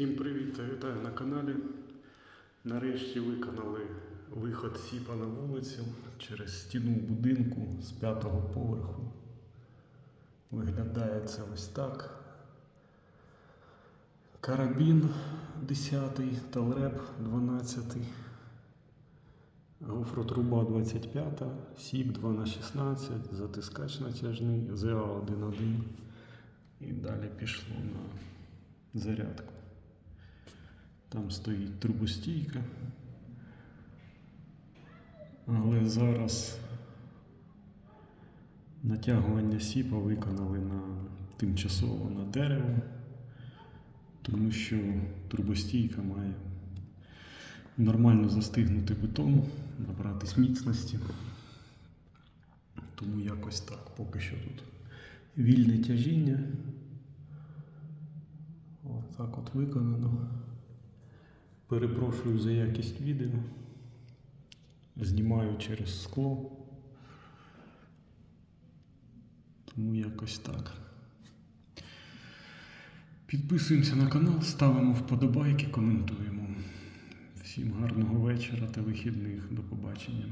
Всім привіт та вітаю на каналі. Нарешті виконали виход сіпа на вулицю через стіну будинку з п'ятого поверху. Виглядає це ось так. Карабін 10, талреп 12, гофротруба 25, сіп 2х16, затискач натяжний, ЗА11 і далі пішло на зарядку. Там стоїть трубостійка. Але зараз натягування сіпа виконали на тимчасово на дерево, тому що трубостійка має нормально застигнути бетон, набратись міцності. Тому якось так, поки що тут вільне тяжіння. Отак от виконано. Перепрошую за якість відео. Знімаю через скло. Тому якось так. Підписуємося на канал, ставимо вподобайки, коментуємо. Всім гарного вечора та вихідних. До побачення.